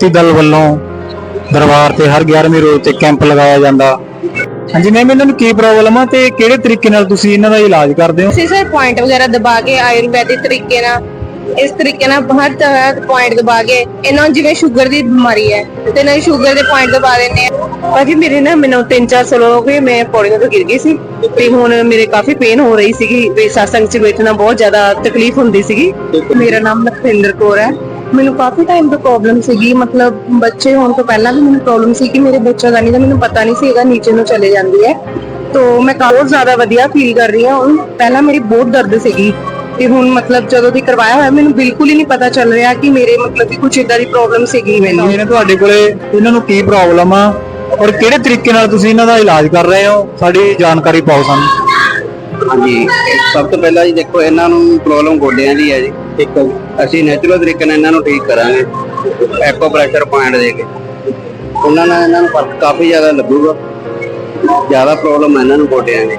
ਸ਼ਕਤੀ ਦਲ ਵੱਲੋਂ ਦਰਬਾਰ ਤੇ ਹਰ 11ਵੇਂ ਰੋਜ਼ ਤੇ ਕੈਂਪ ਲਗਾਇਆ ਜਾਂਦਾ। ਹਾਂਜੀ ਮੈਮ ਇਹਨਾਂ ਨੂੰ ਕੀ ਪ੍ਰੋਬਲਮ ਆ ਤੇ ਕਿਹੜੇ ਤਰੀਕੇ ਨਾਲ ਤੁਸੀਂ ਇਹਨਾਂ ਦਾ ਇਲਾਜ ਕਰਦੇ ਹੋ? ਅਸੀਂ ਸਰ ਪੁਆਇੰਟ ਵਗੈਰਾ ਦਬਾ ਕੇ ਆਯੁਰਵੈਦਿਕ ਤਰੀਕੇ ਨਾਲ ਇਸ ਤਰੀਕੇ ਨਾਲ ਹਰ ਤਰ੍ਹਾਂ ਦੇ ਪੁਆਇੰਟ ਦਬਾ ਕੇ ਇਹਨਾਂ ਨੂੰ ਜਿਵੇਂ ਸ਼ੂਗਰ ਦੀ ਬਿਮਾਰੀ ਹੈ ਤੇ ਇਹਨਾਂ ਸ਼ੂਗਰ ਦੇ ਪੁਆਇੰਟ ਦਬਾ ਦਿੰਦੇ ਆ ਭਾਜੀ ਮੇਰੇ ਨਾ ਮੈਨੂੰ 3-4 ਸਾਲ ਹੋ ਗਏ ਮੈਂ ਪੌੜੀਆਂ ਤੋਂ ਗਿਰ ਗਈ ਸੀ ਤੇ ਹੁਣ ਮੇਰੇ ਕਾਫੀ ਪੇਨ ਹੋ ਰਹੀ ਸੀਗੀ ਵੀ satsang 'ਚ ਬੈਠਣਾ ਬਹੁਤ ਜ਼ਿਆਦਾ ਤਕਲੀਫ ਹੁੰਦੀ ਸੀਗੀ। ਮੇਰਾ ਨਾਮ ਲਖਵਿੰਦਰ ਕੌਰ ਹੈ। ਮੈਨੂੰ ਕਾਫੀ ਟਾਈਮ ਤੋਂ ਪ੍ਰੋਬਲਮ ਸੀਗੀ। ਮਤਲਬ ਬੱਚੇ ਹੋਣ ਤੋਂ ਪਹਿਲਾਂ ਵੀ ਮੈਨੂੰ ਪ੍ਰੋਬਲਮ ਸੀ ਕਿ ਮੇਰੇ ਬੱਚਾ ਦਾ ਨਹੀਂ ਤਾਂ ਮੈਨੂੰ ਪਤਾ ਨਹੀਂ ਸੀਗਾ ਨੀਚੇ ਨੂੰ ਚਲੇ ਜਾਂਦੀ ਹੈ। ਤੋ ਮੈਂ ਬਹੁਤ ਜ਼ਿਆਦਾ ਵਧੀਆ ਫੀਲ ਕਰ ਰਹੀ ਹਾਂ। ਹੁਣ ਪਹਿਲਾਂ ਮੇਰੀ ਬਹੁਤ ਦਰਦ ਸੀਗੀ। ਤੇ ਹੁਣ ਮਤਲਬ ਜਦੋਂ ਦੀ ਕਰਵਾਇਆ ਹੋਇਆ, ਮੈਨੂੰ ਬਿਲਕੁਲ ਹੀ ਨਹੀਂ ਪਤਾ ਚੱਲ ਰਿਹਾ ਕਿ ਮੇਰੇ ਮਤਲਬ ਕਿ ਕੁਝ ਇਦਾਂ ਦੀ ਪ੍ਰੋਬਲਮ ਸੀਗੀ ਮੈਨੂੰ ਇਹਨੇ ਤੁਹਾਡੇ ਕੋਲੇ ਇਹਨਾਂ ਨੂੰ ਕੀ ਪ੍ਰੋਬਲਮ ਆ? ਔਰ ਕਿਹੜੇ ਤਰੀਕੇ ਨਾਲ ਤੁਸੀਂ ਇਹਨਾਂ ਦਾ ਇਲਾਜ ਕਰ ਰਹੇ ਹੋ? ਸਾਡੀ ਜਾਣਕਾਰੀ ਪਾਓ ਸਾਨੂੰ। ਹਾਂਜੀ। ਸਭ ਤੋਂ ਪਹਿਲਾਂ ਜੀ ਦੇਖੋ ਇਹਨਾਂ ਨੂੰ ਪ੍ਰੋਬਲਮ ਗੋਡਿਆਂ ਦੀ ਹੈ ਜੀ। ਠੀਕ ਹੈ ਅਸੀਂ ਨੈਚੁਰਲ ਤਰੀਕੇ ਨਾਲ ਇਹਨਾਂ ਨੂੰ ਠੀਕ ਕਰਾਂਗੇ। ਐਕੋ ਪ੍ਰੈਸ਼ਰ ਪੁਆਇੰਟ ਦੇ ਕੇ। ਉਹਨਾਂ ਨਾਲ ਇਹਨਾਂ ਨੂੰ ਫ਼ਰਕ ਕਾਫੀ ਜ਼ਿਆਦਾ ਲੱਗੂਗਾ। ਜ਼ਿਆਦਾ ਪ੍ਰੋਬਲਮ ਹੈ ਇਹਨਾਂ ਨੂੰ ਗੋਡਿਆਂ ਦੀ।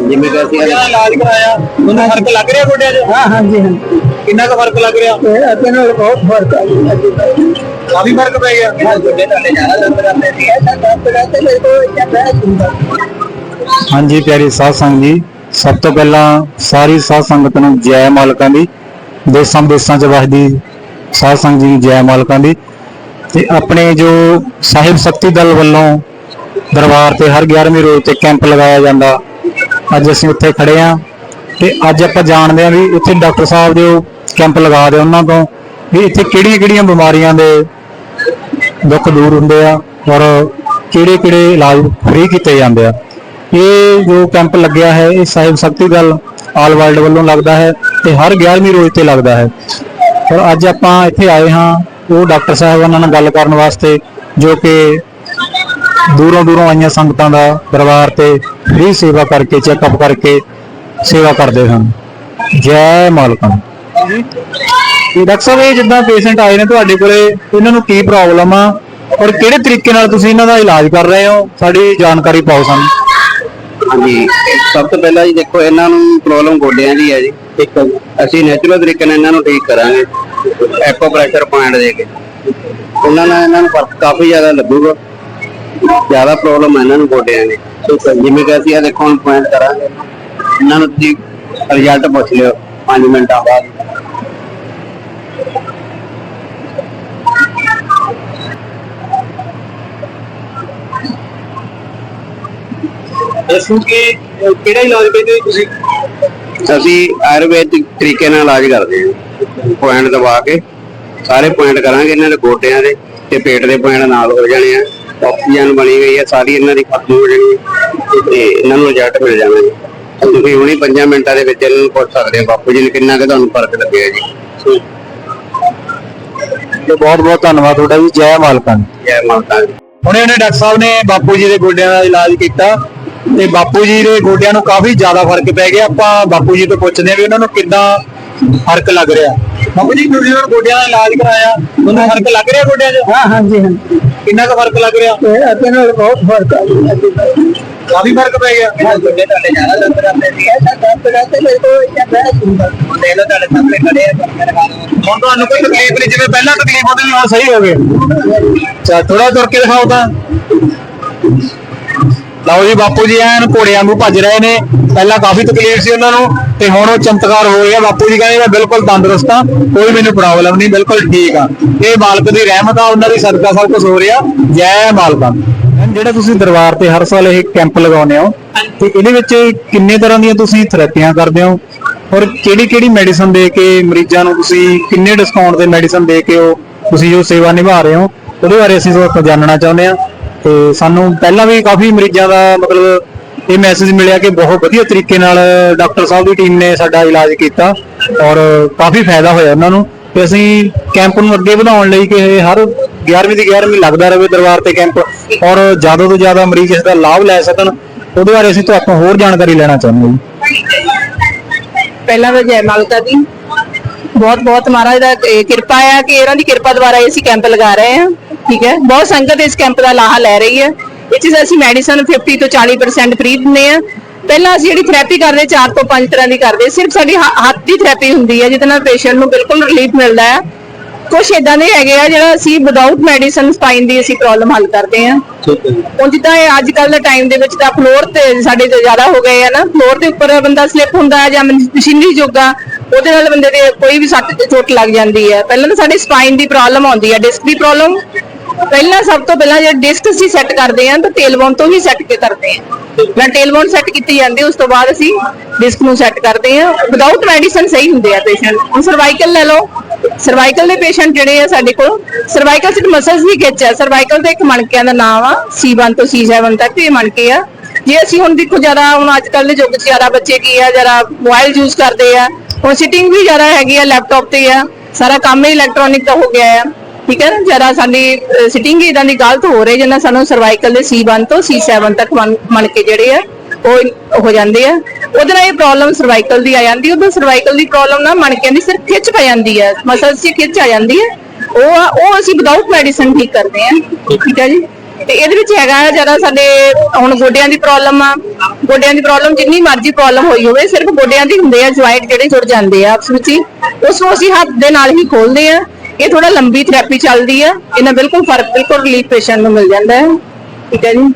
ਜਿਵੇਂ ਕਿ ਅਸੀਂ ਇਲਾਜ ਕਰਾਇਆ। ਤੁਹਾਨੂੰ ਫ਼ਰਕ ਲੱਗ ਰਿਹਾ ਗੋਡਿਆਂ 'ਚ? ਹਾਂ ਹਾਂਜੀ ਹਾਂ ਕਿੰਨਾ ਕੁ ਫ਼ਰਕ ਲੱਗ ਰਿਹਾ? ਅੱਗੇ ਨਾਲ ਬਹੁਤ ਫ਼ਰਕ ਆ ਕਾਫੀ ਫ਼ਰਕ ਪੈ ਗਿਆ। ਗੋਡੇ ਤੁਹਾਡੇ ਜ਼ਿਆਦਾ ਦਰਦ ਕਰਦੇ ਸੀ। ਹਾਂਜੀ ਪਿਆਰੀ ਸਾਧ ਸੰਗਤ ਜੀ। ਸਭ ਤੋਂ ਪਹਿਲਾਂ ਸਾਰੀ ਸਾਧ ਸੰਗਤ ਨੂੰ ਜੈ ਮਾਲਕਾਂ ਦੀ, ਦੇਸਾਂ ਵਿਦੇਸਾਂ ਚ ਵਸਦੀ ਸਾਧ ਸੰਗਤ ਜੀ ਨੂੰ ਜੈ ਮਾਲਕਾਂ ਦੀ ਤੇ ਆਪਣੇ ਜੋ ਸਾਹਿਬ ਸ਼ਕਤੀ ਦਲ ਵੱਲੋਂ ਦਰਬਾਰ ਤੇ ਹਰ 11ਵੇਂ ਰੋਜ਼ ਤੇ ਕੈਂਪ ਲਗਾਇਆ ਜਾਂਦਾ, ਅੱਜ ਅਸੀਂ ਉੱਥੇ ਖੜੇ ਆ ਤੇ ਅੱਜ ਆਪਾਂ ਜਾਣਦੇ ਆ ਵੀ ਉੱਥੇ ਡਾਕਟਰ ਸਾਹਿਬ ਦੇ ਉਹ ਕੈਂਪ ਲਗਾ ਦੇ ਉਹਨਾਂ ਤੋਂ ਵੀ ਇੱਥੇ ਕਿਹੜੀਆਂ ਕਿਹੜੀਆਂ ਬਿਮਾਰੀਆਂ ਦੇ ਦੁੱਖ ਦੂਰ ਹੁੰਦੇ ਆ ਔਰ ਕਿਹੜੇ ਕਿਹੜੇ ਇਲਾਜ ਫ੍ਰੀ ਕੀਤੇ ਜਾਂਦੇ ਆ। ਇਹ ਜੋ ਕੈਂਪ ਲੱਗਿਆ ਹੈ ਇਹ ਸਾਹਿਬ ਸ਼ਕਤੀ ਦਲ ਆਲ ਵਰਲਡ ਵੱਲੋਂ ਲੱਗਦਾ ਹੈ ਤੇ ਹਰ 11ਵੀਂ ਰੋਜ਼ ਤੇ ਲੱਗਦਾ ਹੈ। ਔਰ ਅੱਜ ਆਪਾਂ ਇੱਥੇ ਆਏ ਹਾਂ ਉਹ ਡਾਕਟਰ ਸਾਹਿਬਾਨਾਂ ਨਾਲ ਗੱਲ ਕਰਨ ਵਾਸਤੇ ਜੋ ਕਿ ਦੂਰੋਂ ਦੂਰੋਂ ਆਈਆਂ ਸੰਗਤਾਂ ਦਾ ਦਰਬਾਰ ਤੇ ਫ੍ਰੀ ਸੇਵਾ ਕਰਕੇ ਚੈੱਕਅਪ ਕਰਕੇ ਸੇਵਾ ਕਰਦੇ ਹਨ। ਜੈ ਮਾਲਕਾਂ। ਇਹ ਡਾਕਟਰ ਸਾਹਿਬ ਇਹ ਜਿੱਦਾਂ ਪੇਸ਼ੈਂਟ ਆਏ ਨੇ ਤੁਹਾਡੇ ਕੋਲੇ ਇਹਨਾਂ ਨੂੰ ਕੀ ਪ੍ਰੋਬਲਮ ਆ? ਔਰ ਕਿਹੜੇ ਤਰੀਕੇ ਨਾਲ ਤੁਸੀਂ ਇਹਨਾਂ ਦਾ ਇਲਾਜ ਕਰ ਰਹੇ ਹੋ? ਸਾਡੀ ਜਾਣਕਾਰੀ ਪਾਓ ਸਾਨੂੰ। ਹਾਂਜੀ। ਸਭ ਤੋਂ ਪਹਿਲਾਂ ਜੀ ਦੇਖੋ ਇਹਨਾਂ ਨੂੰ ਪ੍ਰੋਬਲਮ ਗੋਡਿਆਂ ਦੀ ਹੈ ਜੀ। ਠੀਕ ਹੈ ਅਸੀਂ ਨੈਚੁਰਲ ਤਰੀਕੇ ਨਾਲ ਇਹਨਾਂ ਨੂੰ ਠੀਕ ਕਰਾਂਗੇ। ਐਕੋ ਪ੍ਰੈਸ਼ਰ ਪੁਆਇੰਟ ਦੇ ਕੇ। ਉਹਨਾਂ ਨਾਲ ਇਹਨਾਂ ਨੂੰ ਫ਼ਰਕ ਕਾਫੀ ਜ਼ਿਆਦਾ ਲੱਗੂਗਾ। ਜ਼ਿਆਦਾ ਪ੍ਰੋਬਲਮ ਹੈ ਇਹਨਾਂ ਨੂੰ ਗੋਡਿਆਂ ਦੀ। ਜਿਵੇਂ ਕਿ ਅਸੀਂ ਇਹ ਦੇਖੋ ਹੁਣ ਪੁਆਇੰਟ ਕਰਾਂਗੇ। ਇਹਨਾਂ ਨੂੰ ਤੁਸੀਂ ਰਿਜ਼ਲਟ ਪੁੱਛ ਲਿਓ 5 ਮਿੰਟਾਂ ਬਾਅਦ। ਦੱਸੋ ਕਿ ਕਿਹੜਾ ਇਲਾਜ ਕਹਿੰਦੇ ਤੁਸੀਂ? ਅਸੀਂ ਆਯੁਰਵੈਦਿਕ ਤਰੀਕੇ ਨਾਲ ਇਲਾਜ ਕਰਦੇ ਹਾਂ। ਪੁਆਇੰਟ ਦਬਾ ਕੇ ਸਾਰੇ ਪੁਆਇੰਟ ਕਰਾਂਗੇ ਇਹਨਾਂ ਦੇ ਗੋਡਿਆਂ ਦੇ ਤੇ ਪੇਟ ਦੇ ਪੁਆਇੰਟ ਨਾਲ ਹੋ ਜਾਣੇ ਆ। ਆਕਸੀਜਨ ਬਣੀ ਗਈ ਹੈ ਸਾਰੀ ਇਹਨਾਂ ਦੀ ਖਤਮ ਹੋ ਜਾਣੀ ਤੇ ਇਹਨਾਂ ਨੂੰ ਰਿਜ਼ਲਟ ਮਿਲ ਜਾਣਾ ਜੀ। ਤੁਸੀਂ ਹੁਣੀ 5 ਮਿੰਟਾਂ ਦੇ ਵਿੱਚ ਇਹਨਾਂ ਨੂੰ ਪੁੱਛ ਸਕਦੇ ਹੋ ਬਾਪੂ ਜੀ ਨੇ ਕਿੰਨਾ ਕੁ ਤੁਹਾਨੂੰ ਫ਼ਰਕ ਲੱਗਿਆ ਜੀ। ਤੇ ਬਹੁਤ ਬਹੁਤ ਧੰਨਵਾਦ ਤੁਹਾਡਾ ਜੀ। ਜੈ ਮਾਲਕਾਂ। ਜੈ ਦੀ ਹੁਣੇ ਉਹਨੇ ਡਾਕਟਰ ਸਾਹਿਬ ਨੇ ਬਾਪੂ ਜੀ ਦੇ ਗੋਡਿਆਂ ਦਾ ਇਲਾਜ ਕੀਤਾ। ਤੇ ਬਾਪੂ ਜੀ ਦੇ ਗੋਡਿਆਂ ਨੂੰ ਕਾਫੀ ਜ਼ਿਆਦਾ ਫ਼ਰਕ ਪੈ ਗਿਆ। ਆਪਾਂ ਬਾਪੂ ਜੀ ਤੋਂ ਪੁੱਛਦੇ ਹਾਂ ਵੀ ਉਹਨਾਂ ਨੂੰ ਕਿੰਨਾ ਫ਼ਰਕ ਲੱਗ ਰਿਹਾ। ਬਾਪੂ ਜੀ ਤੁਸੀਂ ਉਹਨਾਂ ਗੋਡਿਆਂ ਦਾ ਇਲਾਜ ਕਰਾਇਆ। ਤੁਹਾਨੂੰ ਫ਼ਰਕ ਲੱਗ ਰਿਹਾ ਗੋਡਿਆਂ 'ਚ? ਹਾਂ ਹਾਂਜੀ ਹਾਂ ਕਿੰਨਾ ਕੁ ਫ਼ਰਕ ਲੱਗ ਰਿਹਾ? ਇਹ ਅੱਗੇ ਨਾਲ ਬਹੁਤ ਫ਼ਰਕ ਆ ਕਾਫੀ ਫ਼ਰਕ ਪੈ ਗਿਆ। ਗੋਡੇ ਤੁਹਾਡੇ ਜ਼ਿਆਦਾ ਦਰਦ ਕਰਦੇ ਸੀ ਦੇਖ ਲਓ ਤੁਹਾਡੇ ਸਾਹਮਣੇ ਖੜੇ ਆ ਹੁਣ ਤੁਹਾਨੂੰ ਕੋਈ ਤਕਲੀਫ ਨਹੀਂ ਜਿਵੇਂ ਪਹਿਲਾਂ ਤਕਲੀਫ ਹੁੰਦੀ ਸੀ ਹੁਣ ਸਹੀ ਹੋ ਗਏ ਚਾ ਥੋੜਾ ਤੁਰ ਕੇ ਦਿਖਾਓ ਤਾਂ। ਲਓ ਜੀ ਬਾਪੂ ਜੀ ਐਨ ਘੋੜਿਆਂ ਨੂੰ ਭੱਜ ਰਹੇ ਨੇ। ਪਹਿਲਾਂ ਕਾਫੀ ਤਕਲੀਫ ਸੀ ਉਹਨਾਂ ਨੂੰ ਤੇ ਹੁਣ ਉਹ ਚਮਤਕਾਰ ਹੋ ਗਿਆ। ਬਾਪੂ ਜੀ ਕਹਿੰਦੇ ਮੈਂ ਬਿਲਕੁਲ ਤੰਦਰੁਸਤ ਆ ਕੋਈ ਮੈਨੂੰ ਪ੍ਰੋਬਲਮ ਨਹੀਂ ਬਿਲਕੁਲ ਠੀਕ ਆ ਇਹ ਮਾਲਕ ਦੀ ਰਹਿਮਤ ਆ ਉਹਨਾਂ ਦੀ ਸਦਕਾ ਸਭ ਕੁਝ ਹੋ ਰਿਹਾ। ਜੈ ਮਾਲਕਾਂ। ਦੀ ਜਿਹੜਾ ਤੁਸੀਂ ਦਰਬਾਰ ਤੇ ਹਰ ਸਾਲ ਇਹ ਕੈਂਪ ਲਗਾਉਂਦੇ ਹੋ ਤੇ ਇਹਦੇ ਵਿੱਚ ਕਿੰਨੇ ਤਰ੍ਹਾਂ ਦੀਆਂ ਤੁਸੀਂ ਥੈਰੇਪੀਆਂ ਕਰਦੇ ਹੋ? ਔਰ ਕਿਹੜੀ ਕਿਹੜੀ ਮੈਡੀਸਨ ਦੇ ਕੇ ਮਰੀਜ਼ਾਂ ਨੂੰ ਤੁਸੀਂ ਕਿੰਨੇ ਡਿਸਕਾਊਂਟ ਤੇ ਮੈਡੀਸਨ ਦੇ ਕੇ ਉਹ ਤੁਸੀਂ ਜੋ ਸੇਵਾ ਨਿਭਾ ਰਹੇ ਹੋ ਉਹਦੇ ਬਾਰੇ ਅਸੀਂ ਤੁਹਾਡੇ ਤੋਂ ਜਾਣਨਾ ਚਾਹੁੰਦੇ ਹਾਂ। ਤੇ ਸਾਨੂੰ ਪਹਿਲਾਂ ਵੀ ਕਾਫੀ ਮਰੀਜ਼ਾਂ ਦਾ ਮਤਲਬ ਇਹ ਮੈਸੇਜ ਮਿਲਿਆ ਕਿ ਬਹੁਤ ਵਧੀਆ ਤਰੀਕੇ ਨਾਲ ਡਾਕਟਰ ਸਾਹਿਬ ਦੀ ਟੀਮ ਨੇ ਸਾਡਾ ਇਲਾਜ ਕੀਤਾ ਔਰ ਕਾਫੀ ਫਾਇਦਾ ਹੋਇਆ ਉਹਨਾਂ ਨੂੰ ਤੇ ਅਸੀਂ ਕੈਂਪ ਨੂੰ ਅੱਗੇ ਵਧਾਉਣ ਲਈ ਕਿ ਇਹ ਹਰ 11ਵੀਂ ਦੀ 11ਵੀਂ ਲੱਗਦਾ ਰਹੇ ਦਰਬਾਰ ਤੇ ਕੈਂਪ ਔਰ ਜ਼ਿਆਦਾ ਤੋਂ ਜ਼ਿਆਦਾ ਮਰੀਜ਼ ਇਸ ਦਾ ਲਾਭ ਲੈ ਸਕਣ, ਉਹਦੇ ਬਾਰੇ ਅਸੀਂ ਤੁਹਾਡੇ ਹੋਰ ਜਾਣਕਾਰੀ ਲੈਣਾ ਚਾਹੁੰਦੇ ਹਾਂ। ਪਹਿਲਾਂ ਤਾਂ ਜੈ ਮਾਲਕਾ ਦੀ ਬਹੁਤ ਬਹੁਤ ਮਹਾਰਾਜ ਦਾ ਕਿਰਪਾ ਆ ਕਿ ਇਹਨਾਂ ਦੀ ਕਿਰਪਾ ਦੁਆਰਾ ਅਸੀਂ ਕੈਂਪ ਲਗਾ ਰਹੇ ਹਾਂ। ਠੀਕ ਹੈ? ਬਹੁਤ ਸੰਗਤ ਇਸ ਕੈਂਪ ਦਾ ਲਾਹਾ ਲੈ ਰਹੀ ਹੈ। ਇਹ 'ਚ ਅਸੀਂ ਮੈਡੀਸਨ 50 ਤੋਂ 40% ਫ੍ਰੀ ਦਿੰਦੇ ਆ ਪਹਿਲਾਂ ਅਸੀਂ ਜਿਹੜੀ ਥੈਰੇਪੀ ਕਰਦੇ 4 ਤੋਂ 5 ਤਰ੍ਹਾਂ ਦੀ ਕਰਦੇ। ਸਿਰਫ ਸਾਡੀ ਹੱਥ ਦੀ ਥੈਰੇਪੀ ਹੁੰਦੀ ਹੈ ਜਿਹਦੇ ਨਾਲ ਪੇਸ਼ੈਂਟ ਨੂੰ ਬਿਲਕੁਲ ਰਿਲੀਫ ਮਿਲਦਾ ਹੈ। ਕੁਝ ਇਦਾਂ ਦੇ ਹੈਗੇ ਆ ਜਿਹੜਾ ਅਸੀਂ ਵਿਦਆਊਟ ਮੈਡੀਸਨ ਸਪਾਈਨ ਦੀ ਅਸੀਂ ਪ੍ਰੋਬਲਮ ਹੱਲ ਕਰਦੇ ਆ ਠੀਕ ਹੈ ਹੁਣ ਜਿੱਦਾਂ ਇਹ ਅੱਜ ਕੱਲ ਦੇ ਟਾਈਮ ਦੇ ਵਿੱਚ ਤਾਂ ਫਲੋਰ ਤੇ ਸਾਡੇ ਤੋਂ ਜ਼ਿਆਦਾ ਹੋ ਗਏ ਆ ਨਾ। ਫਲੋਰ ਦੇ ਉੱਪਰ ਬੰਦਾ ਸਲਿੱਪ ਹੁੰਦਾ ਹੈ ਜਾਂ ਮਸ਼ੀਨਰੀ ਜੋਗਾ ਉਹਦੇ ਨਾਲ ਬੰਦੇ ਦੇ ਕੋਈ ਵੀ ਸੱਟ ਤੇ ਚੋਟ ਲੱਗ ਜਾਂਦੀ ਹੈ। ਪਹਿਲਾਂ ਤਾਂ ਸਾਡੇ ਸਪਾਈਨ ਦੀ ਪ੍ਰੋਬਲਮ ਆਉਂਦੀ ਹੈ ਡਿਸਕ ਦੀ ਪ੍ਰੋਬਲਮ ਪਹਿਲਾਂ ਸਭ ਤੋਂ ਪਹਿਲਾਂ ਜੇ ਡਿਸਕ ਅਸੀਂ ਸੈੱਟ ਕਰਦੇ ਹਾਂ ਤਾਂ ਟੇਲਬੋਨ ਤੋਂ ਹੀ ਸੈੱਟ ਕੇ ਕਰਦੇ ਹਾਂ। ਮੈਂ ਟੇਲਬੋਨ ਸੈੱਟ ਕੀਤੀ ਜਾਂਦੀ, ਉਸ ਤੋਂ ਬਾਅਦ ਅਸੀਂ ਡਿਸਕ ਨੂੰ ਸੈੱਟ ਕਰਦੇ ਹਾਂ। ਵਿਦਆਊਟ ਮੈਡੀਸਨ ਸਹੀ ਹੁੰਦੇ ਆ ਪੇਸ਼ੈਂਟ ਹੁਣ ਸਰਵਾਈਕਲ ਲੈ ਲਓ। ਸਰਵਾਈਕਲ ਦੇ ਪੇਸ਼ੈਂਟ ਜਿਹੜੇ ਆ ਸਾਡੇ ਕੋਲ ਸਰਵਾਈਕਲ ਸਿਰ ਮਸਲਸ ਦੀ ਖਿੱਚ ਸਰਵਾਈਕਲ ਦੇ ਇੱਕ ਮਣਕਿਆਂ ਦਾ ਨਾਮ ਆ C1 ਤੋਂ C7 ਤੱਕ ਇਹ ਮਣਕੇ ਆ। ਜੇ ਅਸੀਂ ਹੁਣ ਦੇਖੋ ਜ਼ਿਆਦਾ ਹੁਣ ਅੱਜ ਕੱਲ ਦੇ ਯੁੱਗ 'ਚ ਜ਼ਿਆਦਾ ਬੱਚੇ ਕੀ ਆ, ਜ਼ਿਆਦਾ ਮੋਬਾਈਲ ਯੂਜ਼ ਕਰਦੇ ਆ। ਹੁਣ ਸਿਟਿੰਗ ਵੀ ਜ਼ਿਆਦਾ ਹੈਗੀ ਆ ਲੈਪਟਾਪ ਤੇ ਆ। ਸਾਰਾ ਕੰਮ ਹੀ ਇਲੈਕਟ੍ਰੋਨਿਕ ਦਾ ਹੋ ਗਿਆ ਆ। ਠੀਕ ਹੈ ਨਾ? ਜ਼ਿਆਦਾ ਸਾਡੀ ਸਿਟਿੰਗ ਇਦਾਂ ਦੀ ਗਲਤ ਹੋ ਰਹੀ ਜਿਹਨਾਂ ਸਾਨੂੰ ਸਰਵਾਈਕਲ ਦੇ C1 ਤੋਂ C7 ਤੱਕ ਮਣ ਮਣਕੇ ਜਿਹੜੇ ਆ, ਉਹ ਹੋ ਜਾਂਦੇ ਆ। ਉਹਦੇ ਨਾਲ ਇਹ ਪ੍ਰੋਬਲਮ ਸਰਵਾਈਕਲ ਦੀ ਆ ਜਾਂਦੀ ਉਹਦਾ ਸਰਵਾਈਕਲ ਦੀ ਪ੍ਰੋਬਲਮ ਨਾ ਮਣਕਿਆਂ ਦੀ ਸਿਰਫ ਖਿੱਚ ਪੈ ਜਾਂਦੀ ਹੈ। ਮਸਲਸ 'ਚ ਖਿੱਚ ਆ ਜਾਂਦੀ ਹੈ। ਉਹ ਉਹ ਅਸੀਂ ਵਿਦਆਊਟ ਮੈਡੀਸਨ ਠੀਕ ਕਰਦੇ ਆ ਠੀਕ ਹੈ ਜੀ? ਤੇ ਇਹਦੇ ਵਿੱਚ ਹੈਗਾ ਜ਼ਿਆਦਾ ਸਾਡੇ, ਹੁਣ ਗੋਡਿਆਂ ਦੀ ਪ੍ਰੋਬਲਮ ਆ। ਗੋਡਿਆਂ ਦੀ ਪ੍ਰੋਬਲਮ ਜਿੰਨੀ ਮਰਜ਼ੀ ਪ੍ਰੋਬਲਮ ਹੋਈ ਹੋਵੇ, ਸਿਰਫ ਗੋਡਿਆਂ ਦੀ ਹੁੰਦੇ ਆ, ਜੁਆਇੰਟ ਜਿਹੜੇ ਜੁੜ ਜਾਂਦੇ ਆ ਆਪਸ ਵਿੱਚ ਉਸ ਨੂੰ ਅਸੀਂ ਹੱਥ ਦੇ ਨਾਲ ਹੀ ਖੋਲਦੇ ਆ ਇਹ ਥੋੜਾ ਲੰਬੀ ਥੈਰੇਪੀ ਚੱਲਦੀ ਆ ਇਹਨਾਂ ਬਿਲਕੁਲ ਫ਼ਰਕ ਬਿਲਕੁਲ ਰਿਲੀਫ ਪੇਸ਼ੈਂਟ ਨੂੰ ਮਿਲ ਜਾਂਦਾ ਹੈ। ਠੀਕ ਹੈ ਜੀ?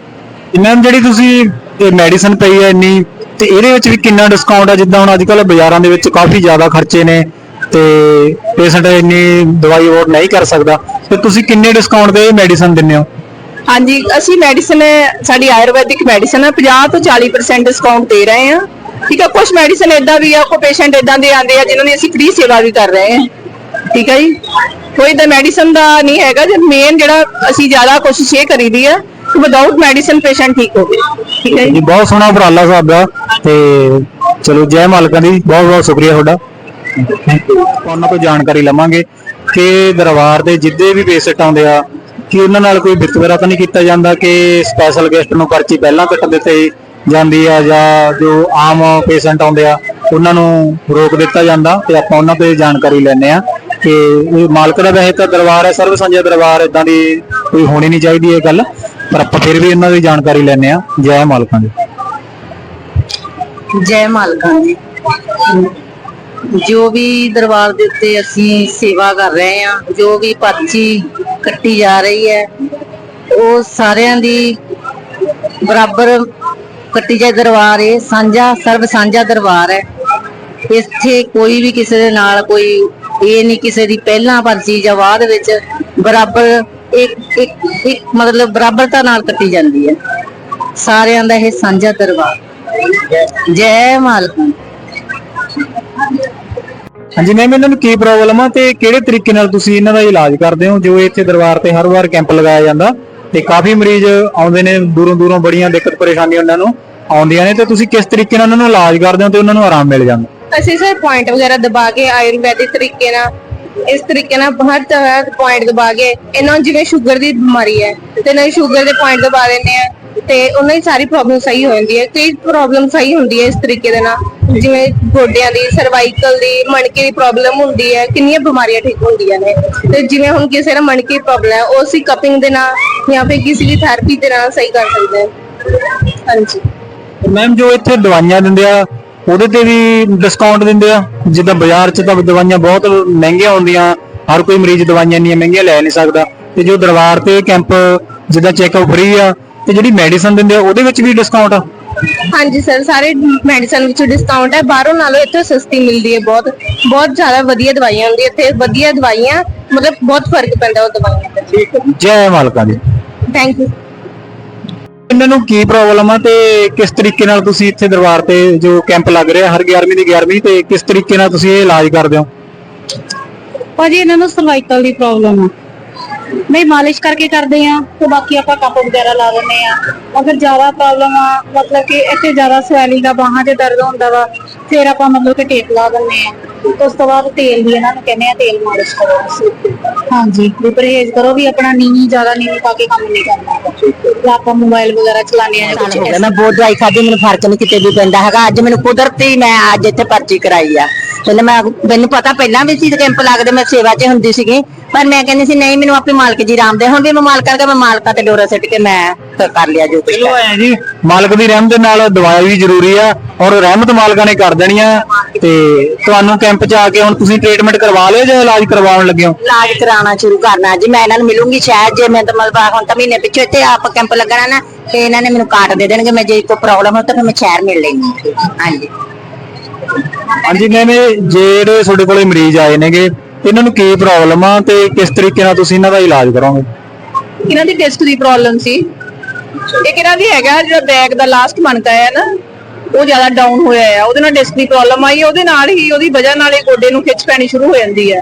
ਮੈਮ ਜਿਹੜੀ ਤੁਸੀਂ ਇਹ ਮੈਡੀਸਨ ਪਈ ਹੈ ਇੰਨੀ ਤੇ ਇਹਦੇ ਵਿੱਚ ਵੀ ਕਿੰਨਾ ਡਿਸਕਾਊਂਟ ਹੈ ਜਿੱਦਾਂ ਹੁਣ ਅੱਜ ਕੱਲ ਬਾਜ਼ਾਰਾਂ ਦੇ ਵਿੱਚ ਕਾਫੀ ਜ਼ਿਆਦਾ ਖਰਚੇ ਨੇ ਤੇ ਪੇਸ਼ੈਂਟ ਇੰਨੀ ਦਵਾਈ ਅਫੋਰਡ ਨਹੀਂ ਕਰ ਸਕਦਾ। ਤੇ ਤੁਸੀਂ ਕਿੰਨੇ ਡਿਸਕਾਊਂਟ ਇਹ ਮੈਡੀਸਨ ਦਿੰਦੇ ਹੋ? ਹਾਂਜੀ ਅਸੀਂ ਮੈਡੀਸਨ ਸਾਡੀ ਆਯੁਰਵੈਦਿਕ ਮੈਡੀਸਨ ਹੈ 50 ਤੋਂ 40% ਡਿਸਕਾਊਂਟ ਦੇ ਰਹੇ ਹਾਂ। ਠੀਕ ਹੈ ਕੁਝ ਮੈਡੀਸਨ ਇਦਾਂ ਵੀ ਆ ਕੋ ਪੇਸ਼ੈਂਟ ਇਦਾਂ ਦੇ ਆਉਂਦੇ ਆ ਜਿਨ੍ਹਾਂ ਦੀ ਅਸੀਂ ਫ੍ਰੀ ਸੇਵਾ ਵੀ ਕਰ ਰਹੇ ਹਾਂ। ਠੀਕ ਹੈ ਜੀ। ਕੋਈ ਤਾਂ ਮੈਡੀਸਨ ਦਾ ਨਹੀਂ ਹੈਗਾ, ਜੇ ਮੇਨ ਜਿਹੜਾ ਅਸੀਂ ਜ਼ਿਆਦਾ ਕੋਸ਼ਿਸ਼ ਇਹ ਕਰੀਦੀ ਆ ਕਿ ਵਿਦਆਊਟ ਮੈਡੀਸਨ ਪੇਸ਼ੈਂਟ ਠੀਕ ਹੋਵੇ ਠੀਕ ਹੈ ਜੀ। ਜੀ ਬਹੁਤ ਸੋਹਣਾ ਉਪਰਾਲਾ ਸਾਹਿਬ ਦਾ ਤੇ ਚਲੋ ਜੈ ਮਾਲਕਾਂ ਦੀ ਬਹੁਤ ਬਹੁਤ ਸ਼ੁਕਰੀਆ ਤੁਹਾਡਾ। ਉਹਨਾਂ ਤੋਂ ਜਾਣਕਾਰੀ ਲਵਾਂਗੇ ਕਿ ਦਰਬਾਰ ਦੇ ਜਿੱਦੇ ਵੀ ਪੇਸ਼ੈਂਟ ਆਉਂਦੇ ਆ, ਕਿ ਉਹਨਾਂ ਨਾਲ ਕੋਈ ਵਿਤਕਰਾ ਤਾਂ ਨਹੀਂ ਕੀਤਾ ਜਾਂਦਾ ਕਿ ਸਪੈਸ਼ਲ ਗੈਸਟ ਨੂੰ ਪਰਚੀ ਪਹਿਲਾਂ ਕੱਟ ਦਿੱਤੀ ਜਾਂਦੀ ਆ ਜਾਂ ਜੋ ਆਮ ਪੇਸ਼ੈਂਟ ਆਉਂਦੇ ਆ, ਉਹਨਾਂ ਨੂੰ ਰੋਕ ਦਿੱਤਾ ਜਾਂਦਾ ਤੇ ਆਪਾਂ ਉਹਨਾਂ ਤੋਂ ਜਾਣਕਾਰੀ ਲੈਣੇ ਆ। ਕਿ ਇਹ ਮਾਲਕ ਦਾ ਵੈਸੇ ਤਾਂ ਦਰਬਾਰ ਹੈ ਸਰਵ ਸਾਂਝਾ ਦਰਬਾਰ ਇਦਾਂ ਦੀ ਕੋਈ ਹੋਣੀ ਨਹੀਂ ਚਾਹੀਦੀ ਇਹ ਗੱਲ, ਪਰ ਆਪਾਂ ਫਿਰ ਵੀ ਇਹਨਾਂ ਦੀ ਜਾਣਕਾਰੀ ਲੈਣੇ ਆ ਜੈ ਮਾਲਕਾਂ ਦੀ। ਜੈ ਮਾਲਕਾਂ ਦੀ। ਜੋ ਵੀ ਦਰਬਾਰ ਦੇ ਉੱਤੇ ਅਸੀਂ ਸੇਵਾ ਕਰ ਰਹੇ ਹਾਂ, ਜੋ ਵੀ ਪਰਚੀ ਕੱਟੀ ਜਾ ਰਹੀ ਹੈ, ਉਹ ਸਾਰਿਆਂ ਦੀ ਬਰਾਬਰ ਕੱਟੀ ਜਾਏ ਦਰਬਾਰ, ਇਹ ਸਾਂਝਾ, ਸਰਬ ਸਾਂਝਾ ਦਰਬਾਰ ਹੈ। ਇੱਥੇ ਕੋਈ ਵੀ ਕਿਸੇ ਦੇ ਨਾਲ ਕੋਈ ਇਹ ਨਹੀਂ ਕਿਸੇ ਦੀ ਪਹਿਲਾਂ ਪਰਚੀ ਜਾਂ ਬਾਅਦ ਵਿੱਚ ਬਰਾਬਰ ਇੱਕ ਇੱਕ ਇੱਕ ਮਤਲਬ ਬਰਾਬਰਤਾ ਨਾਲ ਕੱਟੀ ਜਾਂਦੀ ਹੈ। ਸਾਰਿਆਂ ਦਾ ਇਹ ਸਾਂਝਾ ਦਰਬਾਰ। ਜੈ ਮਾਲਕਾਂ। ਹਾਂਜੀ ਮੈਮ ਇਹਨਾਂ ਨੂੰ ਕੀ ਪ੍ਰੋਬਲਮ ਆ ਤੇ ਕਿਹੜੇ ਤਰੀਕੇ ਨਾਲ ਤੁਸੀਂ ਇਹਨਾਂ ਦਾ ਇਲਾਜ ਕਰਦੇ ਹੋ, ਜੋ ਇੱਥੇ ਦਰਬਾਰ ਤੇ ਹਰ ਵਾਰ ਕੈਂਪ ਲਗਾਇਆ ਜਾਂਦਾ? ਤੇ ਕਾਫੀ ਮਰੀਜ਼ ਆਉਂਦੇ ਨੇ, ਦੂਰੋਂ ਦੂਰੋਂ ਬੜੀਆਂ ਦਿੱਕਤ ਪਰੇਸ਼ਾਨੀਆਂ ਉਹਨਾਂ ਨੂੰ ਆਉਂਦੀਆਂ ਨੇ, ਤੇ ਤੁਸੀਂ ਕਿਸ ਤਰੀਕੇ ਨਾਲ ਉਹਨਾਂ ਨੂੰ ਇਲਾਜ ਕਰਦੇ ਹੋ ਤੇ ਉਹਨਾਂ ਨੂੰ ਆਰਾਮ ਮਿਲ ਜਾਂਦਾ? ਅਸੀਂ ਸਰ ਪੁਆਇੰਟ ਵਗੈਰਾ ਦਬਾ ਕੇ ਆਯੁਰਵੈਦਿਕ ਤਰੀਕੇ ਨਾਲ, ਇਸ ਤਰੀਕੇ ਨਾਲ ਹਰ ਤਰ੍ਹਾਂ ਦੇ ਪੁਆਇੰਟ ਦਬਾ ਕੇ, ਇਹਨਾਂ ਨੂੰ ਜਿਵੇਂ ਸ਼ੂਗਰ ਦੀ ਬਿਮਾਰੀ ਹੈ, ਤੇ ਇਹਨਾਂ ਸ਼ੂਗਰ ਦੇ ਪੁਆਇੰਟ ਦਬਾ ਦਿੰਦੇ ਆ ਤੇ ਉਹਨਾਂ ਦੀ ਸਾਰੀ ਪ੍ਰੋਬਲਮ ਸਹੀ ਹੋ ਜਾਂਦੀ ਹੈ ਕਈ ਪ੍ਰੋਬਲਮ ਸਹੀ ਹੁੰਦੀ ਹੈ ਇਸ ਤਰੀਕੇ ਦੇ ਨਾਲ, ਜਿਵੇਂ ਗੋਡਿਆਂ ਦੀ ਸਰਵਾਈਕਲ ਦੀ, ਮਣਕੇ ਦੀ ਪ੍ਰੋਬਲਮ ਹੁੰਦੀ ਹੈ, ਕਿੰਨੀਆਂ ਬਿਮਾਰੀਆਂ ਠੀਕ ਹੁੰਦੀਆਂ ਨੇ, ਤੇ ਜਿਵੇਂ ਹੁਣ ਕਿਸੇ ਦਾ ਮਣਕੇ ਦੀ ਪ੍ਰੋਬਲਮ ਹੈ, ਉਹ ਅਸੀਂ ਕਪਿੰਗ ਦੇ ਨਾਲ ਜਾਂ ਫਿਰ ਕਿਸੇ ਵੀ ਥੈਰੇਪੀ ਦੇ ਨਾਲ ਸਹੀ ਕਰ ਸਕਦੇ ਹਾਂ। ਹਾਂਜੀ। ਮੈਮ ਜੋ ਇੱਥੇ ਦਵਾਈਆਂ ਦਿੰਦੇ ਆ ਉਹਦੇ ਤੇ ਵੀ ਡਿਸਕਾਊਂਟ ਦਿੰਦੇ ਆ। ਜਿੱਦਾਂ ਬਾਜ਼ਾਰ 'ਚ ਤਾਂ ਦਵਾਈਆਂ ਬਹੁਤ ਮਹਿੰਗੀਆਂ ਹੁੰਦੀਆਂ। ਹਰ ਕੋਈ ਮਰੀਜ਼ ਦਵਾਈਆਂ ਇੰਨੀਆਂ ਮਹਿੰਗੀਆਂ ਲੈ ਨਹੀਂ ਸਕਦਾ। ਤੇ ਜੋ ਦਰਬਾਰ ਤੇ ਕੈਂਪ ਜਿੱਦਾਂ ਚੈੱਕਅਪ ਫ੍ਰੀ ਆ ਤੇ ਜਿਹੜੀ ਮੈਡੀਸਨ ਦਿੰਦੇ ਆ ਉਹਦੇ ਵਿੱਚ ਵੀ ਡਿਸਕਾਊਂਟ ਆ? ਹਾਂਜੀ ਸਰ ਸਾਰੇ ਮੈਡੀਸਨ ਵਿੱਚ ਡਿਸਕਾਊਂਟ ਹੈ ਬਾਹਰੋਂ ਨਾਲੋਂ ਇੱਥੇ ਸਸਤੀ ਮਿਲਦੀ ਹੈ ਬਹੁਤ। ਬਹੁਤ ਜ਼ਿਆਦਾ ਵਧੀਆ ਦਵਾਈਆਂ ਹੁੰਦੀਆਂ ਇੱਥੇ ਵਧੀਆ ਦਵਾਈਆਂ ਮਤਲਬ ਬਹੁਤ ਫ਼ਰਕ ਪੈਂਦਾ ਉਹ ਦਵਾਈਆਂ ਤੇ ਜੈ। ਮਾਲਕਾਂ ਦੀ ਥੈਂਕ ਯੂ ਇਹਨਾਂ ਨੂੰ ਕੀ ਪ੍ਰੋਬਲਮ ਆ ਤੇ ਕਿਸ ਤਰੀਕੇ ਨਾਲ ਤੁਸੀਂ ਇੱਥੇ ਦਰਬਾਰ ਤੇ ਜੋ ਕੈਂਪ ਲੱਗ ਰਿਹਾ, ਹਰ 11ਵੀਂ ਦੀ 11ਵੀਂ ਤੇ ਕਿਸ ਤਰੀਕੇ ਨਾਲ ਤੁਸੀਂ ਇਹ ਇਲਾਜ ਕਰਦੇ ਹੋ? ਭਾਜੀ, ਇਹਨਾਂ ਨੂੰ ਸਰਵਾਈਕਲ ਦੀ ਪ੍ਰੋਬਲਮ ਆ। ਨਹੀਂ ਮਾਲਿਸ਼ ਕਰਕੇ ਕਰਦੇ ਆ ਤੇ ਬਾਕੀ ਆਪਾਂ ਕੱਪ ਵਗੈਰਾ ਲਾ ਦਿੰਦੇ ਆ। ਅਗਰ ਜ਼ਿਆਦਾ ਪ੍ਰੋਬਲਮ ਆ, ਮਤਲਬ ਕਿ ਇੱਥੇ ਜ਼ਿਆਦਾ ਸਵੈਲਿੰਗ ਆ ਬਾਹਾਂ 'ਚ ਦਰਦ ਹੁੰਦਾ ਵਾ, ਫਿਰ ਆਪਾਂ ਮਤਲਬ ਕਿ ਟੇਪ ਲਾ ਦਿੰਦੇ ਆ। ਉਸ ਤੋਂ ਬਾਅਦ ਤੇਲ ਦੀ ਇਹਨਾਂ ਨੂੰ ਕਹਿੰਦੇ ਆ ਤੇਲ ਮਾਲਿਸ਼ ਕਰੋ। ਹਾਂਜੀ। ਵੀ ਪਰਹੇਜ਼ ਕਰੋ ਵੀ ਆਪਣਾ ਨੀਵੀਂ ਜ਼ਿਆਦਾ ਨੀਵੀਂ ਪਾ ਕੇ ਕੰਮ ਨਹੀਂ ਕਰਨਾ। ਤੇ ਆਪਾਂ ਮੋਬਾਈਲ ਵਗੈਰਾ ਚਲਾਉਂਦੇ ਆ ਹੋ ਕੁਝ ਗਿਆ ਮੈਂ ਬਹੁਤ ਦਵਾਈ ਖਾਦੀ ਮੈਨੂੰ ਫ਼ਰਕ ਨਹੀਂ ਕਿਤੇ ਵੀ ਪੈਂਦਾ ਹੈਗਾ। ਅੱਜ ਮੈਨੂੰ ਕੁਦਰਤੀ ਮੈਂ ਅੱਜ ਇੱਥੇ ਪਰਚੀ ਕਰਾਈ ਆ। ਪਹਿਲਾਂ ਮੈਂ ਮੈਨੂੰ ਪਤਾ ਪਹਿਲਾਂ ਵੀ ਸੀ ਕੈਂਪ ਲੱਗਦੇ ਮੈਂ ਸੇਵਾ 'ਚ ਹੁੰਦੀ ਸੀਗੀ। ਪਰ ਮੈਂ ਕਹਿੰਦੀ ਸੀ ਨਹੀਂ ਮੈਨੂੰ ਆਪੇ ਮਾਲਕ ਜੀ ਰਾਮ ਦੇ ਹੁਣ ਵੀ ਮੈਂ ਮਾਲਕ ਕਰਕੇ ਮੈਂ ਮਾਲਕਾ ਤੇ ਡੋਰਾ ਸਿੱਟ ਕੇ ਮੈਂ ਕਰ ਲਿਆ ਜੋ ਚਲੋ ਐ ਜੀ ਮਾਲਕ ਦੀ ਰਹਿਮਤ ਦੇ ਨਾਲ ਦਵਾਈ ਵੀ ਜ਼ਰੂਰੀ ਆ। ਔਰ ਰਹਿਮਤ ਮਾਲਕਾਂ ਨੇ ਕਰ ਦੇਣੀਆਂ ਤੇ ਤੁਹਾਨੂੰ ਕੈਂਪ 'ਚ ਆ ਕੇ ਹੁਣ ਤੁਸੀਂ ਟ੍ਰੀਟਮੈਂਟ ਕਰਵਾ ਲਿਓ ਜਾਂ ਇਲਾਜ ਕਰਵਾਉਣ ਲੱਗੇ ਹੋ? ਇਲਾਜ ਕਰਾਉਣਾ ਸ਼ੁਰੂ ਕਰਨਾ। ਜੀ ਮੈਂ ਇਹਨਾਂ ਨੂੰ ਮਿਲੂੰਗੀ ਸ਼ਾਇਦ ਜੇ ਮੈਂ ਤਾਂ ਮਤਲਬ ਹੁਣ ਤਾਂ ਮਹੀਨੇ ਪਿੱਛੇ ਇੱਥੇ ਆਪ ਕੈਂਪ ਲੱਗਣਾ ਨਾ ਤੇ ਇਹਨਾਂ ਨੇ ਮੈਨੂੰ ਕਾਰਡ ਦੇ ਦੇਣਗੇ। ਮੈਂ ਜੇ ਕੋਈ ਪ੍ਰੋਬਲਮ ਹੋ ਤਾਂ ਫਿਰ ਮੈਂ ਸ਼ਹਿਰ ਮਿਲ ਲੈਂਦੀ ਹਾਂਜੀ। ਹਾਂਜੀ ਮੈਨੇ ਜਿਹੜੇ ਤੁਹਾਡੇ ਕੋਲੇ ਮਰੀਜ਼ ਆਏ ਨੇਗੇ ਇਹਨਾਂ ਨੂੰ ਕੀ ਪ੍ਰੋਬਲਮ ਆ ਤੇ ਕਿਸ ਤਰੀਕੇ ਨਾਲ ਤੁਸੀਂ ਇਹਨਾਂ ਦਾ ਇਲਾਜ ਕਰੋਗੇ? ਇਹਨਾਂ ਦੀ ਡਿਸਕ ਦੀ ਪ੍ਰੋਬਲਮ ਸੀ? ਇੱਕ ਇਹਨਾਂ ਦੀ ਹੈਗਾ ਜਿਹੜਾ ਬੈਕ ਦਾ ਲਾਸਟ ਮਣਕਾ ਹੈ ਨਾ ਉਹ ਜ਼ਿਆਦਾ ਡਾਊਨ ਹੋਇਆ ਆ, ਉਹਦੇ ਨਾਲ ਡਿਸਕ ਦੀ ਪ੍ਰੋਬਲਮ ਆਈ, ਉਹਦੇ ਨਾਲ ਹੀ ਉਹਦੀ ਵਜ੍ਹਾ ਨਾਲ ਹੀ ਗੋਡੇ ਨੂੰ ਖਿੱਚ ਪੈਣੀ ਸ਼ੁਰੂ ਹੋ ਜਾਂਦੀ ਹੈ।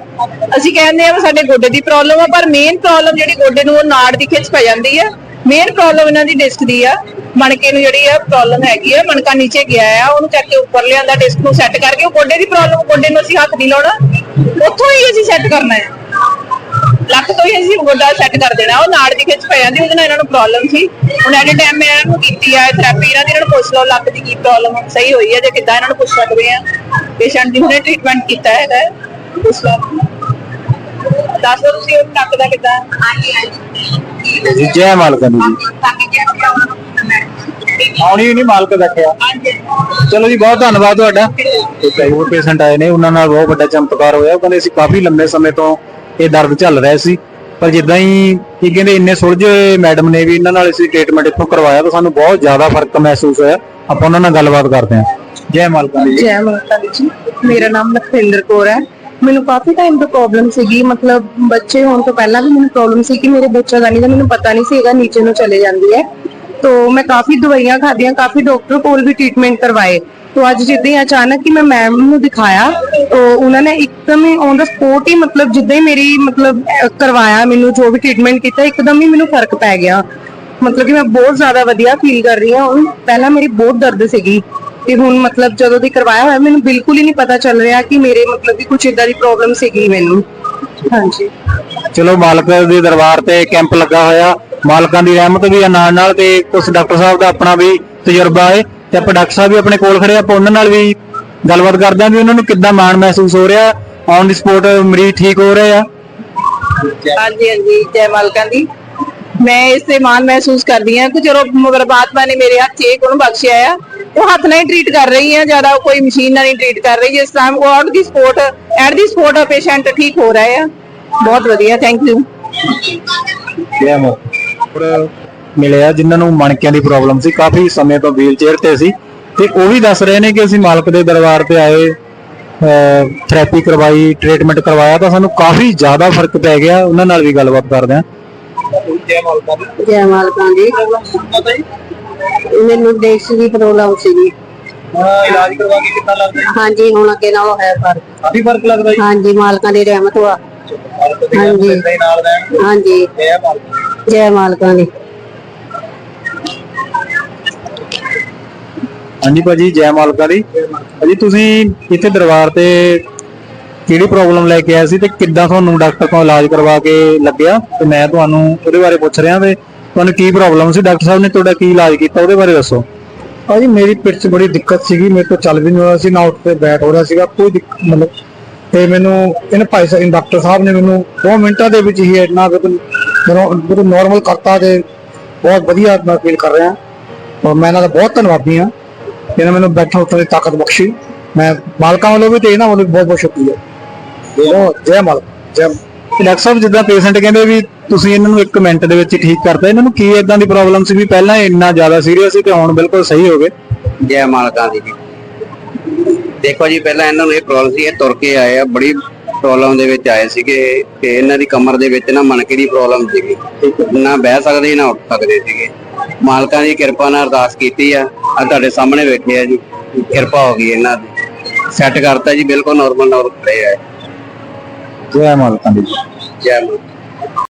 ਅਸੀਂ ਕਹਿੰਦੇ ਆ ਸਾਡੇ ਗੋਡੇ ਦੀ ਪ੍ਰੋਬਲਮ ਆ, ਪਰ ਮੇਨ ਪ੍ਰੋਬਲਮ ਜਿਹੜੀ ਗੋਡੇ ਨੂੰ ਉਹ ਨਾੜ ਦੀ ਖਿੱਚ ਪੈ ਜਾਂਦੀ ਹੈ ਮੇਨ ਪ੍ਰੋਬਲਮ ਇਹਨਾਂ ਦੀ ਡਿਸਕ ਦੀ ਆ। ਮਣਕੇ ਨੂੰ ਜਿਹੜੀ ਆ ਪ੍ਰੋਬਲਮ ਹੈਗੀ ਆ, ਮਣਕਾ ਨੀਚੇ ਗਿਆ ਆ, ਉਹਨੂੰ ਕਰਕੇ ਕੇ ਉੱਪਰ ਲਿਆਂਦਾ ਡਿਸਕ ਨੂੰ ਸੈੱਟ ਕਰਕੇ, ਉਹ ਗੋਡੇ ਦੀ ਪ੍ਰੋਬਲਮ ਗੋਡੇ ਨੂੰ ਅਸੀਂ ਹੱਥ ਨਹੀਂ ਲਾਉਣਾ। ਉੱਥੋਂ ਹੀ ਅਸੀਂ ਸੈੱਟ ਕਰਨਾ ਹੈ ਲੱਕ ਤੋਂ ਹੀ ਅਸੀਂ ਗੋਡਾ ਸੈੱਟ ਕਰ ਦੇਣਾ। ਉਹ ਨਾੜ ਦੀ ਖਿੱਚ ਪੈ ਜਾਂਦੀ ਉਹਦੇ ਨਾਲ ਇਹਨਾਂ ਨੂੰ ਪ੍ਰੋਬਲਮ ਸੀ। ਹੁਣ ਐਟ ਟਾਈਮ ਮੈਂ ਇਹਨਾਂ ਨੂੰ ਕੀਤੀ ਆ ਥੈਰੇਪੀ ਇਹਨਾਂ ਦੀ ਇਹਨਾਂ ਨੂੰ ਪੁੱਛ ਲਓ ਲੱਕ ਦੀ ਕੀ ਪ੍ਰੋਬਲਮ ਸਹੀ ਹੋਈ ਹੈ ਜੇ ਕਿੱਦਾਂ ਇਹਨਾਂ ਨੂੰ ਪੁੱਛ ਸਕਦੇ ਆ। ਪੇਸ਼ੈਂਟ ਦੀ ਹੁਣੇ ਟ੍ਰੀਟਮੈਂਟ ਕੀਤਾ ਹੈਗਾ। ਪੁੱਛ ਲਓ। ਦੱਸ ਦਿਓ ਤੁਸੀਂ ਉਹ ਲੱਕ ਦਾ ਕਿੱਦਾਂ। ਹਾਂਜੀ ਹਾਂਜੀ। ਜੀ ਜੈ। ਮਾਲਕਾਂ ਜੀ ਆਉਣੀ ਨਹੀਂ ਮਾਲਕ ਬੈਠਿਆ ਚਲੋ ਜੀ ਬਹੁਤ ਧੰਨਵਾਦ ਤੁਹਾਡਾ। ਤੇ ਕਈ ਹੋਰ ਪੇਸ਼ੈਂਟ ਆਏ ਨੇ ਉਹਨਾਂ ਨਾਲ ਬਹੁਤ ਵੱਡਾ ਚਮਤਕਾਰ ਹੋਇਆ। ਉਹ ਕਹਿੰਦੇ ਅਸੀਂ ਕਾਫੀ ਲੰਬੇ ਸਮੇਂ ਤੋਂ ਇਹ ਦਰਦ ਚੱਲ ਰਿਹਾ ਸੀ। ਪਰ ਜਿੱਦਾਂ ਹੀ ਕੀ ਕਹਿੰਦੇ ਇੰਨੇ ਸੁਲਝੇ ਮੈਡਮ ਨੇ ਵੀ ਇਹਨਾਂ ਨਾਲ ਅਸੀਂ ਟ੍ਰੀਟਮੈਂਟ ਇੱਥੋਂ ਕਰਵਾਇਆ ਤਾਂ ਸਾਨੂੰ ਬਹੁਤ ਜ਼ਿਆਦਾ ਫ਼ਰਕ ਮਹਿਸੂਸ ਹੋਇਆ। ਆਪਾਂ ਉਹਨਾਂ ਨਾਲ ਗੱਲਬਾਤ ਕਰਦੇ ਹਾਂ। ਜੈ ਮਾਲਕਾਂ ਜੀ। ਜੈ ਮਾਤਾ ਦੀ ਜੀ। ਮੇਰਾ ਨਾਮ ਲਖਵਿੰਦਰ ਕੌਰ ਹੈ। ਮੈਨੂੰ ਕਾਫੀ ਟਾਈਮ ਤੋਂ ਪ੍ਰੋਬਲਮ ਸੀਗੀ। ਮਤਲਬ ਬੱਚੇ ਹੋਣ ਤੋਂ ਪਹਿਲਾਂ ਵੀ ਮੈਨੂੰ ਪ੍ਰੋਬਲਮ ਸੀ ਕਿ ਮੇਰੇ ਬੱਚਾ ਦਾ ਨਹੀਂ ਤਾਂ ਮੈਨੂੰ ਪਤਾ ਨਹੀਂ ਸੀਗਾ ਨੀਚੇ ਨੂੰ ਚਲੇ ਜਾਂਦੀ ਹੈ। ਤੋ ਮੈਂ ਕਾਫੀ ਦਵਾਈਆਂ ਖਾਧੀਆਂ, ਕਾਫੀ ਡਾਕਟਰ ਕੋਲ ਵੀ ਟ੍ਰੀਟਮੈਂਟ ਕਰਵਾਏ। ਤੋ ਅੱਜ ਜਿੱਦਾਂ ਹੀ ਅਚਾਨਕ ਹੀ ਮੈਂ ਮੈਮ ਨੂੰ ਦਿਖਾਇਆ ਤੋ ਉਹਨਾਂ ਨੇ ਇੱਕਦਮ ਹੀ ਔਨ ਦਾ ਸਪੋਟ ਹੀ ਮਤਲਬ ਜਿੱਦਾਂ ਹੀ ਮੇਰੀ ਮਤਲਬ ਅਹ, ਕਰਵਾਇਆ ਮੈਨੂੰ ਜੋ ਵੀ ਟ੍ਰੀਟਮੈਂਟ ਕੀਤਾ ਇੱਕਦਮ ਹੀ ਮੈਨੂੰ ਫ਼ਰਕ ਪੈ ਗਿਆ। ਮਤਲਬ ਕਿ ਮੈਂ ਬਹੁਤ ਜ਼ਿਆਦਾ ਵਧੀਆ ਫੀਲ ਕਰ ਰਹੀ ਹਾਂ। ਹੁਣ ਪਹਿਲਾਂ ਮੇਰੀ ਬਹੁਤ ਦਰਦ ਸੀਗੀ। ਤੇ ਹੁਣ ਮਤਲਬ ਜਦੋਂ ਦੀ ਕਰਵਾਇਆ ਹੋਇਆ ਮੈਨੂੰ ਬਿਲਕੁਲ ਹੀ ਨਹੀਂ ਪਤਾ ਚੱਲ ਰਿਹਾ ਕਿ ਮੇਰੇ ਮਤਲਬ ਕਿ ਕੁਝ ਇਦਾਂ ਦੀ ਪ੍ਰੋਬਲਮ ਸੀਗੀ ਮੈਨੂੰ। ਹਾਂਜੀ। ਚਲੋ ਮਾਲਕ ਦੇ ਦਰਬਾਰ ਤੇ ਕੈਂਪ ਲੱਗਾ ਹੋਇਆ। ਮਾਲਕਾਂ ਦੀ ਰਹਿਮਤ ਵੀ ਆ ਨਾਲ ਨਾਲ ਤੇ ਕੁਝ ਡਾਕਟਰ ਸਾਹਿਬ ਦਾ ਆਪਣਾ ਵੀ ਤਜਰਬਾ ਹੈ। ਤੇ ਆਪਾਂ ਡਾਕਟਰ ਸਾਹਿਬ ਵੀ ਆਪਣੇ ਕੋਲ ਖੜੇ ਆ, ਆਪਾਂ ਉਹਨਾਂ ਨਾਲ ਵੀ ਗੱਲਬਾਤ ਕਰਦੇ ਆਂ ਵੀ ਉਹਨਾਂ ਨੂੰ ਕਿੱਦਾਂ ਮਾਣ ਮਹਿਸੂਸ ਹੋ ਰਿਹਾ ਔਨ ਦੀ ਸਪੋਟ ਮਰੀਜ਼ ਠੀਕ ਹੋ ਰਹੇ ਆ। ਹਾਂਜੀ ਹਾਂਜੀ ਜੈ ਮਾਲਕਾਂ ਦੀ ਮੈਂ ਇਸ ਤੇ ਮਾਣ ਮਹਿਸੂਸ ਕਰਦੀ ਹਾਂ ਕਿ ਚਲੋ ਪਰਮਾਤਮਾ ਨੇ ਮੇਰੇ ਹੱਥ 'ਚ ਇਹ ਗੁਣ ਬਖਸ਼ਿਆ ਆ ਉਹ ਹੱਥ ਨਾਲ ਹੀ ਟ੍ਰੀਟ ਕਰ ਰਹੀ ਹਾਂ ਜ਼ਿਆਦਾ ਕੋਈ ਮਸ਼ੀਨ ਨਾਲ ਨਹੀਂ ਟ੍ਰੀਟ ਕਰ ਰਹੀ ਜਿਸ ਟਾਈਮ ਉਹ out the support at the support patient ਠੀਕ ਹੋ ਰਹੇ ਆ। ਬਹੁਤ ਵਧੀਆ ਥੈਂਕ ਯੂ ਜੈ ਮਾਲਕ ਮਿਲਿਆ ਜਿਨ੍ਹਾਂ ਨੂੰ ਮਣਕਿਆਂ ਦੀ ਪ੍ਰੋਬਲਮ ਸੀ। ਕਾਫੀ ਸਮੇਂ ਤੋਂ ਵੀਲ ਚੇਅਰ ਤੇ ਸੀ। ਤੇ ਉਹ ਵੀ ਦੱਸ ਰਹੇ ਨੇ ਕਿ ਅਸੀਂ ਮਾਲਕ ਦੇ ਦਰਬਾਰ ਤੇ ਆਏ ਥੈਰੇਪੀ ਕਰਵਾਈ ਟ੍ਰੀਟਮੈਂਟ ਕਰਵਾਇਆ ਤਾਂ ਸਾਨੂੰ ਕਾਫੀ ਜ਼ਿਆਦਾ ਫ਼ਰਕ ਪੈ ਗਿਆ। ਉਹਨਾਂ ਨਾਲ ਵੀ ਗੱਲਬਾਤ ਕਰਦੇ ਹਾਂ। ਜੈ ਮਾਲਕਾਂ ਦੀ। ਜੈ ਮਾਲਕਾਂ ਦੀ। ਮੈਨੂੰ ਡਿਸਕ ਦੀ ਪ੍ਰੋਬਲਮ ਸੀਗੀ। ਇਲਾਜ ਕਰਵਾ ਕੇ ਕਿੰਨਾ ਲੱਗਦਾ ਹਾਂਜੀ ਹੁਣ ਅੱਗੇ ਨਾਲੋਂ ਹੈ ਫ਼ਰਕ। ਕਾਫੀ ਫ਼ਰਕ ਲੱਗਦਾ ਜੀ? ਹਾਂਜੀ ਮਾਲਕਾਂ ਦੀ ਰਹਿਮਤ ਵਾ। ਹਾਂਜੀ। ਹਾਂਜੀ। ਜੈ ਮਾਲਕ ਜੈ ਮਾਲਕਾਂ ਦੀ। ਹਾਂਜੀ ਭਾਜੀ, ਜੈ ਮਾਲਕਾ ਦੀ। ਭਾਜੀ, ਤੁਸੀਂ ਇੱਥੇ ਦਰਬਾਰ ਤੇ ਕਿਹੜੀ ਪ੍ਰੋਬਲਮ ਲੈ ਕੇ ਆਏ ਸੀ ਤੇ ਕਿੱਦਾਂ ਤੁਹਾਨੂੰ ਡਾਕਟਰ ਤੋਂ ਇਲਾਜ ਕਰਵਾ ਕੇ ਲੱਗਿਆ? ਤੇ ਮੈਂ ਤੁਹਾਨੂੰ ਉਹਦੇ ਬਾਰੇ ਪੁੱਛ ਰਿਹਾ ਤੇ ਤੁਹਾਨੂੰ ਕੀ ਪ੍ਰੋਬਲਮ ਸੀ? ਡਾਕਟਰ ਸਾਹਿਬ ਨੇ ਤੁਹਾਡਾ ਕੀ ਇਲਾਜ ਕੀਤਾ ਉਹਦੇ ਬਾਰੇ ਦੱਸੋ। ਭਾਜੀ, ਮੇਰੀ ਪਿੱਠ 'ਚ ਬੜੀ ਦਿੱਕਤ ਸੀਗੀ, ਮੇਰੇ ਤੋਂ ਚੱਲ ਵੀ ਨਹੀਂ ਹੋਇਆ ਸੀ, ਨਾ ਉੱਠ ਤੇ ਬੈਠ ਹੋ ਰਿਹਾ ਸੀਗਾ, ਕੋਈ ਦਿੱਕਤ ਮਤਲਬ ਤੇ ਮੈਨੂੰ ਇਹਨਾਂ ਭਾਈ ਸਾਹਿਬ ਡਾਕਟਰ ਸਾਹਿਬ ਨੇ ਮੈਨੂੰ 2 ਮਿੰਟਾਂ ਦੇ ਵਿੱਚ ਹੀ ਇੰਨਾ ਬਿਲਕੁਲ ਨਾਰਮਲ ਕਰਤਾ ਤੇ ਬਹੁਤ ਵਧੀਆ ਮੈਂ ਫੀਲ ਕਰ ਰਿਹਾ। ਔਰ ਮੈਂ ਇਹਨਾਂ ਦਾ ਬਹੁਤ ਧੰਨਵਾਦੀ ਹਾਂ। ਜਿਹਨੇ ਮੈਨੂੰ ਬੈਠਣ ਉੱਠਣ ਦੀ ਤਾਕਤ ਬਖਸ਼ੀ। ਮੈਂ ਮਾਲਕਾਂ ਵੱਲੋਂ ਵੀ ਤੇ ਇਹਨਾਂ ਵੱਲੋਂ ਵੀ ਬਹੁਤ ਬਹੁਤ ਸ਼ੁਕਰੀਆ। ਬਹੁਤ ਜੈ ਮਾਲਕ ਜੈ ਡਾਕਟਰ ਸਾਹਿਬ ਜਿੱਦਾਂ ਪੇਸ਼ੈਂਟ ਕਹਿੰਦੇ ਵੀ ਤੁਸੀਂ ਇਹਨਾਂ ਨੂੰ 1 ਮਿੰਟ ਦੇ ਵਿੱਚ ਠੀਕ ਕਰਤਾ ਇਹਨਾਂ ਨੂੰ ਕੀ ਇਦਾਂ ਦੀ ਪ੍ਰੋਬਲਮ ਸੀ ਵੀ ਪਹਿਲਾਂ ਇੰਨਾ ਜ਼ਿਆਦਾ ਸੀਰੀਅਸ ਸੀ ਤੇ ਹੁਣ ਬਿਲਕੁਲ ਸਹੀ ਹੋ ਗਏ? ਜੈ ਮਾਲਕਾਂ ਦੀ ਜੀ। ਦੇਖੋ ਜੀ ਪਹਿਲਾਂ ਇਹਨਾਂ ਨੂੰ ਇਹ ਪ੍ਰੋਬਲਮ ਸੀ ਇਹ ਤੁਰ ਕੇ ਆਏ ਆ ਬੜੀ ਪ੍ਰੋਬਲਮ ਦੇ ਵਿੱਚ ਆਏ ਸੀਗੇ ਤੇ ਇਹਨਾਂ ਦੀ ਕਮਰ ਦੇ ਵਿੱਚ ਨਾ ਮਣਕੇ ਦੀ ਪ੍ਰੋਬਲਮ ਸੀਗੀ। ਨਾ ਬਹਿ ਸਕਦੇ ਨਾ ਉੱਠ ਸਕਦੇ ਸੀਗੇ। ਮਾਲਕਾਂ ਦੀ ਕਿਰਪਾ ਨਾਲ ਅਰਦਾਸ ਕੀਤੀ ਆ। ਆ ਤੁਹਾਡੇ ਸਾਹਮਣੇ ਬੈਠੇ ਆ ਜੀ। ਕਿਰਪਾ ਹੋ ਗਈ ਇਹਨਾਂ ਦੀ। ਸੈੱਟ ਕਰਤਾ ਜੀ ਬਿਲਕੁਲ ਨਾਰਮਲ ਨਾਰਮਲ ਰਹੇ ਆ। ਜੈ ਮਾਲਕਾਂ ਦੀ। ਜੈ ਮਾਲਕ।